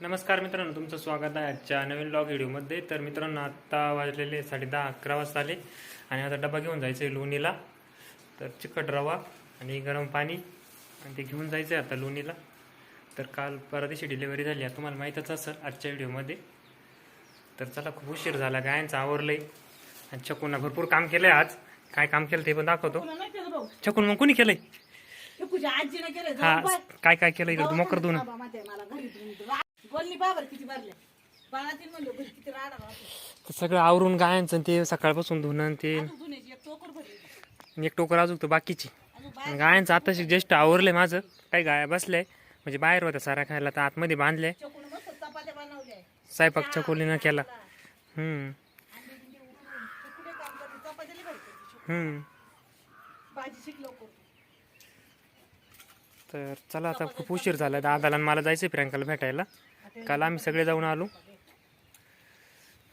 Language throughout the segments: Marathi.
नमस्कार मित्रांनो तुमचं स्वागत आहे आजच्या नवीन ब्लॉग व्हिडिओमध्ये तर मित्रांनो आत्ता वाजलेले साडे दहा अकरा वाजता आले आणि आता डबा घेऊन जायचं आहे लोणीला. तर चिकट रवा आणि गरम पाणी आणि ते घेऊन जायचं आहे आता लोणीला. तर काल परदेशी डिलिव्हरी झाली. आहे तुम्हाला माहीतच असेल आजच्या व्हिडिओमध्ये तर चला खूप उशीर झाला. गायांचं आवरलं आहे आणि चकूननं भरपूर काम केलं आहे आज. काय काम केलं ते पण दाखवतो. चकून मग कोणी हे केलं हा जाऊन पाय. काय काय केलं इकडे? मोकर. दोन बाबर किती बाळातील म्हणलो घरी किती राडा सगळं आवरून गायांचं ते सकाळपासून धुणं आणि ते अजून एक टोकर भरली. एक टोकर अजून तर बाकीची. अजून बाहेर गायांचं आताशी ज्येष्ठ आवरलंय माझं. काही गाया बसल्या म्हणजे बाहेर होत्या सारा खायला तर आतमध्ये बांधल्या चकून मस्त चपात्या बनवल्या. स्वयंपाक चकोलीनं केला. हम्म. अंडे बिंडे उकडून ते कुठे काम करते. चपात्याला भरते हम्म. भाजी तर चला आता खूप उशीर झाला. दादाला आणि मला जायचं प्रियंकाला भेटायला. काल आम्ही सगळे जाऊन आलो.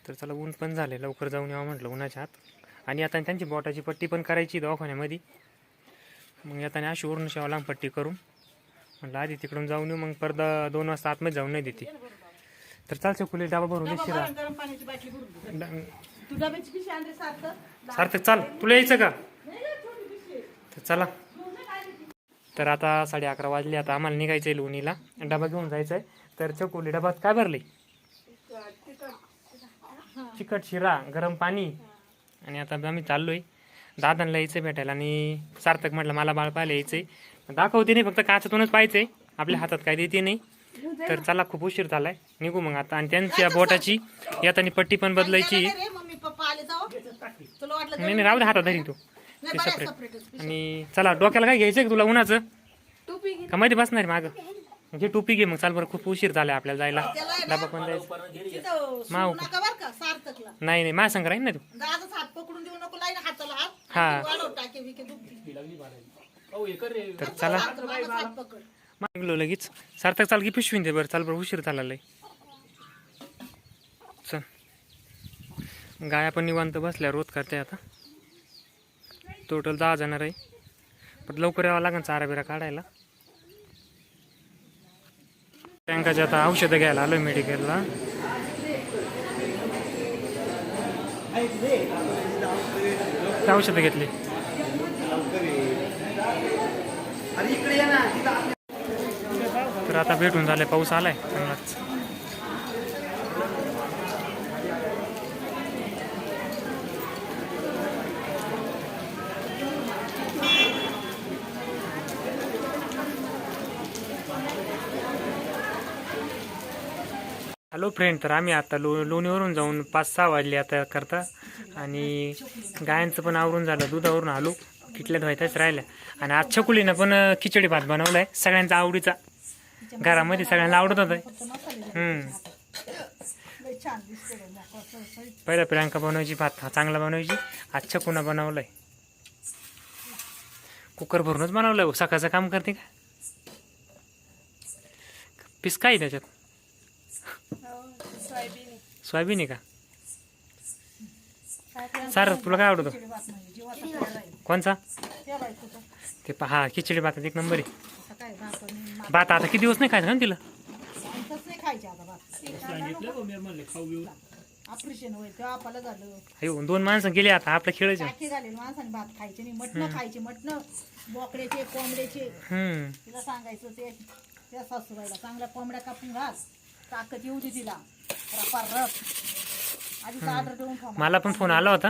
तर चला ऊन पण झाले लवकर जाऊन यावं म्हटलं उन्हाच्या आत. आणि आता त्यांची बोटाची पट्टी पण करायची दवाखान्यामध्ये. मग येताना अशी वरून शेवा पट्टी करून म्हटलं आधी तिकडून जाऊन येऊ. मग परत दोन वाजता आतमध्ये जाऊन नाही देते. तर चालचं कुली डाबा भरून सार्थक चाल तुला यायचं का. तर चला? तर आता साडे अकरा वाजले आता आम्हाला निघायचं आहे लोणीला. डबा घेऊन जायचं आहे तर चकोली डबात काय भरले? चिकट शिरा गरम पाणी. आणि आता आम्ही चाललोय दादांना यायचं भेटायला आणि सार्थक म्हटलं मला बाळ पाहायला यायचंय. दाखवते नाही फक्त काचातूनच पाहायचंय. आपल्या हातात काय देते नाही. तर चला खूप उशीर झालाय. निघू मग आता. आणि त्यांच्या बोटाची येतानी पट्टी पण बदलायची. नाही नाही राहू दे हातात धरी तू. नाही ते आणि चला डोक्याला काय घ्यायचं तुला उन्हाचं? टोपी का बसणार माग? घे टोपी घे मग. चाल बरं खूप उशीर झालाय आपल्याला जायला. डबा पण जायचं माव. सोडू नका बरं का सार्थकला. नाही नाही माझ्या संग राहील ना तू. दादाच हात पकडून देऊ नको लाईन हाताला हात. हा. आणि वाढव टाके बिके दुखती तर चला. सार्थक बाबाच हात पकड. मागलो लगेच. सार्थक चाल की पिशवीन दे बरं. चाल बरं उशीर झाला लय. चल. गाया पण निवांत बसल्या रोज करते आता. टोटल दहा जाणार आहे पण लवकर यावं लागेल चारा बिरा काढायला. टँकाचे आता औषधं घ्यायला आलो मेडिकलला. काय औषधं घेतली? तर आता भेटून झाले पाऊस आलाय. चांगलाच हॅलो फ्रेंड तर आम्ही आता लो लोणीवरून जाऊन पाच सहा वाजले आता करता. आणि गायांचं पण आवरून झालं दुधावरून आलो. किटल्या धुवायच्याच राहिल्या. आणि आज छकुलीनं पण खिचडी भात बनवलाय. सगळ्यांचा आवडीचा. घरामध्ये सगळ्यांना आवडत होता. पहिला प्रियांका बनवायची भात चांगला बनवायची. आज छकुना आहे कुकर भरूनच बनवलंय सकाळचं काम करते का? पीस काय आहे त्याच्यात. सोयाबीन आहे. का? सार तुला काय आवडतं? खिचडी भात म्हणजे. कोणचा. ते पहा खिचडी भातात एक नंबर आहे. भात आता किती दिवस नाही खायचं ना तिला? आमचंच नाही खायचे आता भात. ऑपरेशन होईल तेव्हा आपल्याला झालं. अयो दोन माणसं गेले आता आपलं खेळायचं. झाले माणसाने भात खायचे नाही. मटणं खायचे मटणं बोकड्याचे कोंबड्याचे. हम्म. तिला सांगायचं ते त्या सासूबाईला चांगल्या कोंबड्या कापून घाल ताकद येऊ दे तिला. रपार रप आधीच ऑर्डर देऊन ठेवा मला पण फोन आला होता.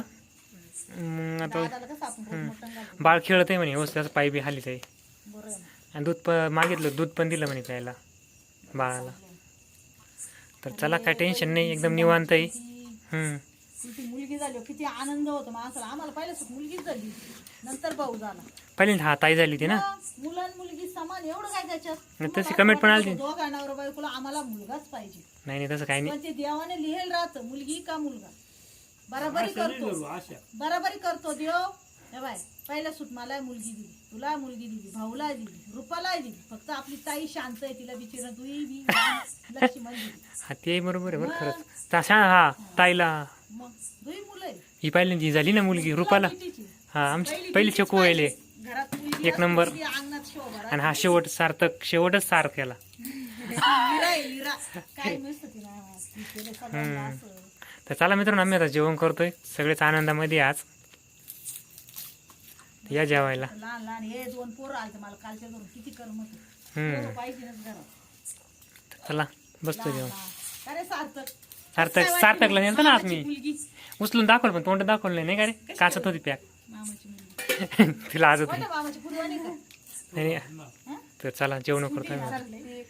मग आता दादाला कसं आपण रोज मटण घालतो बाळ खेळत आहे म्हणे व्यवस्थित पाय बी हालीत आहे. बरं आहे ना. आणि दूध प मागितलं दूध पण दिलं म्हणे प्यायला बाळाला. तर चला काय टेन्शन नाही एकदम निवांत आहे. हम्म. ती मुलगी झाली हो, किती आनंद होतो माणसाला. आम्हाला पहिल्या सुख मुलगीच झाली नंतर भाऊ झाला. पहिल्यांदा हा ताई झाली होती ना? मुलं आणि मुलगी समान एवढं काय त्याच्यात? नाही, तशी तुम्हाला comment पण आली. दोघा नवरा बायकोला आम्हाला मुलगाच पाहिजे. नाही नाही तसं काही नाही. पण ते देवाने लिहेल राहतं मुलगी का मुलगा? बराबरी करतो बराबरी करतो देव. हे बाय पहिल्या सूट मला मुलगी दिली तुला मुलगी दिली भाऊला दिली रुपाला दिली. फक्त आपली ताई शांत आहे तिला बिचारा तुही बी लक्ष्मण दिली. हा ते बरोबर आहे बरं खरंच. हा ताईला. दुई ही पहिल्यांदा ही झाली ना मुलगी रुपाला? हा आमची पहिली चकू व्हायले एक नंबर. आणि हा शेवट सार्थक शेवटच सार्थ ती असं. तर चला मित्रांनो आम्ही आता जेवण करतोय. सगळेच आनंदामध्ये आज. या जेवायला. चला बसतो जेवण. सार्थक. सार्थक सार्थकला नेलं ना आज मी. उचलून दाखवलं पण तोंड दाखवलं नाही नाही का रे? काचत होती पॅक. तिला आज नाही? तर चला जेवण चाललंय.